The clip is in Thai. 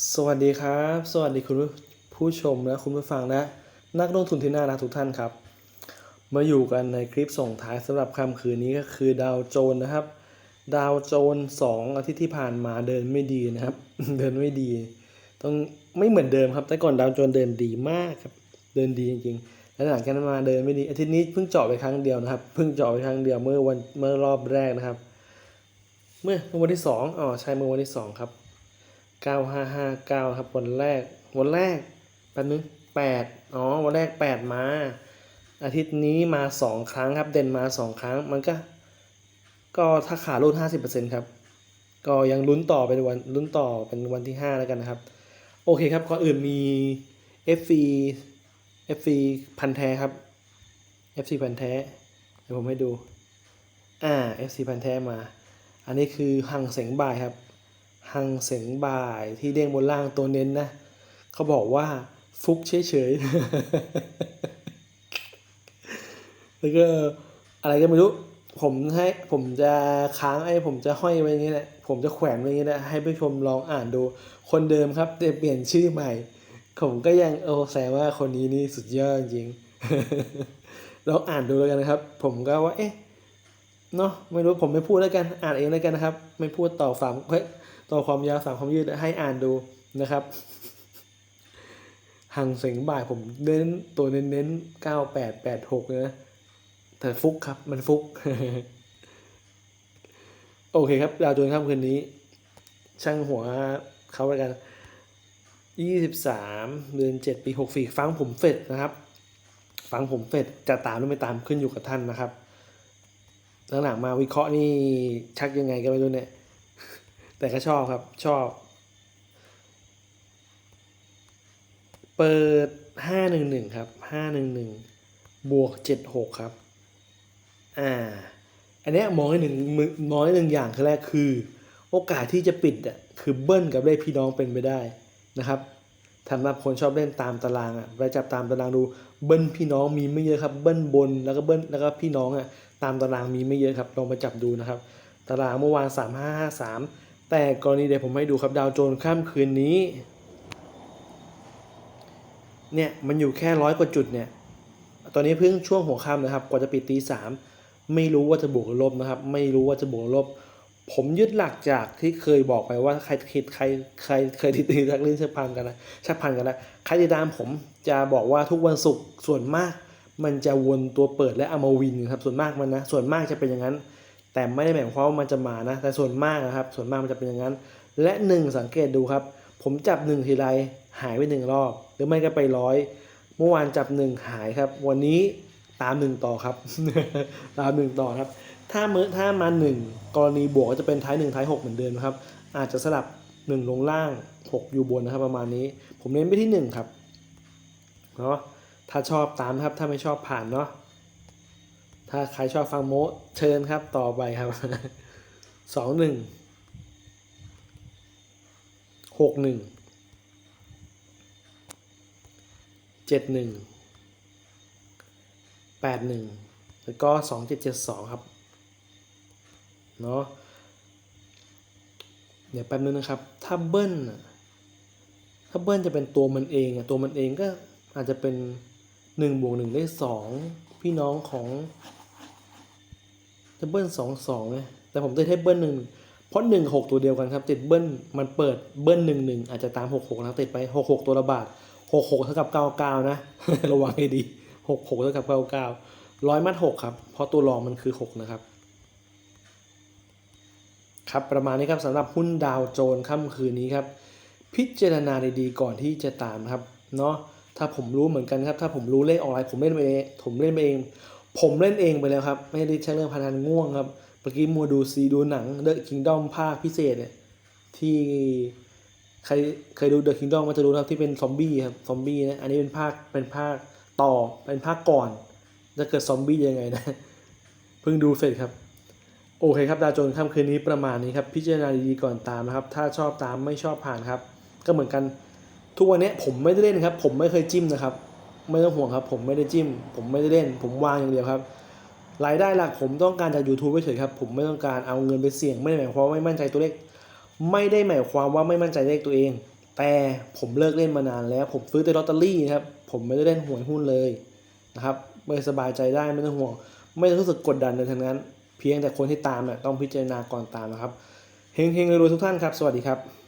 สวัสดีครับ สวัสดีคุณผู้ชมและคุณผู้ฟังและนักลงทุนที่น่ารักทุกท่านครับ มาอยู่กันในคลิปส่งท้ายสำหรับค่ำคืนนี้ก็คือดาวโจนส์นะครับ ดาวโจนส์สองอาทิตย์ที่ผ่านมาเดินไม่ดีนะครับ เดินไม่ดี ต้องไม่เหมือนเดิมครับ แต่ก่อนดาวโจนส์เดินดีมากครับ เดินดีจริงๆแล้วหลังจากนั้นมาเดินไม่ดีอาทิตย์นี้เพิ่งเจาะไปครั้งเดียวนะครับ เพิ่งเจาะไปครั้งเดียวเมื่อวันเมื่อรอบแรกนะครับ เมื่อเมื่อวันที่สองอ๋อใช่เมื่อวันที่สองครับ เก้าห้าห้าเก้าครับวันแรกวันแรกแป๊บนึงแปดอ๋อวันแรกแปดมา อาทิตย์นี้มาสองครั้งครับ เด่นมาสองครั้งมันก็ ก็ถ้าขาลุ้นห้าสิบเปอร์เซ็นครับ ก็ยังลุ้นต่อเป็นวันลุ้นต่อเป็นวันที่ห้าแล้วกันนะครับ โอเคครับก่อนอื่นมี FC FC พันแท้ครับ FC พันแท้เดี๋ยวผมให้ดู อ่า FC พันแท้มา อันนี้คือหังเสงบ่ายครับ หังเสงบ่ายที่เด้งบนล่างตัวเน้นนะเขาบอกว่าฟุกเฉยๆแล้วก็อะไรก็ไม่รู้ ผมให้ผมจะค้างไอ้ผมจะห้อยไว้อย่างนี้แหละผมจะแขวนไว้อย่างนี้แหละให้ผู้ชมลองอ่านดู คนเดิมครับแต่เปลี่ยนชื่อใหม่ ผมก็ยังโอ้แสว่าคนนี้นี่สุดยอดจริงลองอ่านดูแล้วกันนะครับ ผมก็ว่าเอ๊ะ เนาะไม่รู้ผมไม่พูดแล้วกันอ่านเองแล้วกันนะครับ ไม่พูดต่อฝามเฮ้ยต่อความยาวสามความยืดให้อ่านดูนะครับหังเสงบ่ายผมเน้นตัวเน้นเน้นเก้าแปดแปดหกเลยนะแต่ฟุกครับมันฟุก โอเคครับดาวโจนส์ค่ำคืนนี้ ช่างหัวเขาแล้วกันยี่สิบสามเดือนเจ็ดปีหกสี่ฟังผมเฟดนะครับ ฟังผมเฟดจะตามหรือไม่ตามขึ้นอยู่กับท่านนะครับ หลังๆมาวิเคราะห์นี่ชักยังไงก็ไม่รู้เนี่ย แต่ก็ชอบครับชอบ เปิดห้าหนึ่งหนึ่งครับห้าหนึ่งหนึ่งบวกเจ็ดหกครับ อ่า อันนี้มองให้หนึ่งมือมองให้หนึ่งอย่างคือแรกคือ โอกาสที่จะปิดอะคือเบิ้ลกับเลขพี่น้องเป็นไปได้นะครับสำหรับคนชอบเล่นตามตารางอะไปจับตามตารางดูเบิ้ลพี่น้องมีไม่เยอะครับเบิ้ลบนแล้วก็เบิ้ลแล้วก็พี่น้องอะ ตามตารางมีไม่เยอะครับลองมาจับดูนะครับ ตารางเมื่อวานสามห้าห้าสามแต่กรณีเดี๋ยวผมให้ดูครับดาวโจนส์ข้ามคืนนี้เนี่ยมันอยู่แค่ร้อยกว่าจุดเนี่ยตอนนี้เพิ่งช่วงหัวค่ำนะครับกว่าจะปิดตีสามไม่รู้ว่าจะบวกหรือลบนะครับ ไม่รู้ว่าจะบวกหรือลบ ผมยึดหลักจากที่เคยบอกไปว่าใครคิดใครใครเคยติดตีทักเล่นชักพันกันนะชักพันกันนะใครติดตามผมจะบอกว่าทุกวันศุกร์ส่วนมาก มันจะวนตัวเปิดและเอามาวินครับส่วนมากมันนะส่วนมากจะเป็นอย่างนั้น แต่ไม่ได้หมายความว่ามันจะมานะแต่ส่วนมากนะครับส่วนมากมันจะเป็นอย่างนั้น และหนึ่งสังเกตดูครับ ผมจับหนึ่งทีไรหายไปหนึ่งรอบ หรือไม่ก็ไปร้อยเมื่อวานจับหนึ่งหายครับ วันนี้ตามหนึ่งต่อครับ ตามหนึ่งต่อครับ ถ้าเมื่อถ้ามาหนึ่งกรณีบวกก็จะเป็นท้ายหนึ่งท้ายหกเหมือนเดิมนะครับ อาจจะสลับหนึ่งลงล่างหกอยู่บนนะครับ ประมาณนี้ ผมเน้นไปที่หนึ่งครับเนาะ ถ้าชอบตามครับ ถ้าไม่ชอบผ่านเนาะ ถ้าใครชอบฟังโมเชิญครับต่อไปครับ สองหนึ่ง หกหนึ่ง เจ็ดหนึ่ง แปดหนึ่ง แล้วก็สองเจ็ดเจ็ดสองครับ เนาะ เดี๋ยวแป๊บนึงนะครับ ถ้าเบิ้ลถ้าเบิ้ลจะเป็นตัวมันเองอะตัวมันเองก็อาจจะเป็น หนึ่งบวกหนึ่งได้สองพี่น้องของจะเบิ้ลสองสองไงแต่ผมจะให้เบิ้ลหนึ่งเพราะหนึ่งหกตัวเดียวกันครับติดเบิ้ลมันเปิดเบิ้ลหนึ่งหนึ่งอาจจะตามหกหกนะติดไปหกหกตัวละบาทหกหกเท่ากับเก้าเก้านะ ระวังให้ดีหกหกเท่ากับเก้าเก้าร้อยมัดหกครับ เพราะตัวรองมันคือหกนะครับ ครับประมาณนี้ครับสำหรับหุ้นดาวโจนส์ค่ำคืนนี้ครับ พิจารณาดีๆก่อนที่จะตามครับเนาะ ถ้าผมรู้เหมือนกันครับ ถ้าผมรู้เลขออนไลน์ผมเล่นไปเองผมเล่นไปเอง ผมเล่นเองไปแล้วครับ ไม่ได้ใช้เรื่องพนันง่วงครับเมื่อกี้มัวดูซีดูหนัง The Kingdom ภาคพิเศษเนี่ยที่ใครเคยดู The Kingdom มันจะรู้นะครับที่เป็นซอมบี้ครับซอมบี้นะอันนี้เป็นภาคเป็นภาคต่อเป็นภาคก่อนจะเกิดซอมบี้ยังไงนะเพิ่งดูเสร็จครับโอเคครับดาวโจนส์ค่ำคืนนี้ประมาณนี้ครับ พิจารณาดีๆก่อนตามนะครับ ถ้าชอบตามไม่ชอบผ่านครับ ก็เหมือนกัน ทุกวันนี้ผมไม่ได้เล่นครับ ผมไม่เคยจิ้มนะครับ ไม่ต้องห่วงครับ ผมไม่ได้จิ้ม ผมไม่ได้เล่น ผมวางอย่างเดียวครับรายได้หลักผมต้องการจาก YouTube เฉยครับ ผมไม่ต้องการเอาเงินไปเสี่ยง ไม่ได้หมายความว่าไม่มั่นใจตัวเลข ไม่ได้หมายความว่าไม่มั่นใจเลขตัวเอง แต่ผมเลิกเล่นมานานแล้ว ผมซื้อแต่ลอตเตอรี่นะครับ ผมไม่ได้เล่นหวยหุ้นเลยนะครับไม่สบายใจได้ไม่ต้องห่วง ไม่ต้องรู้สึกกดดันในทั้งนั้น เพียงแต่คนที่ตามเนี่ยต้องพิจารณาก่อนตามนะครับเฮงๆรวยทุกท่านครับ สวัสดีครับ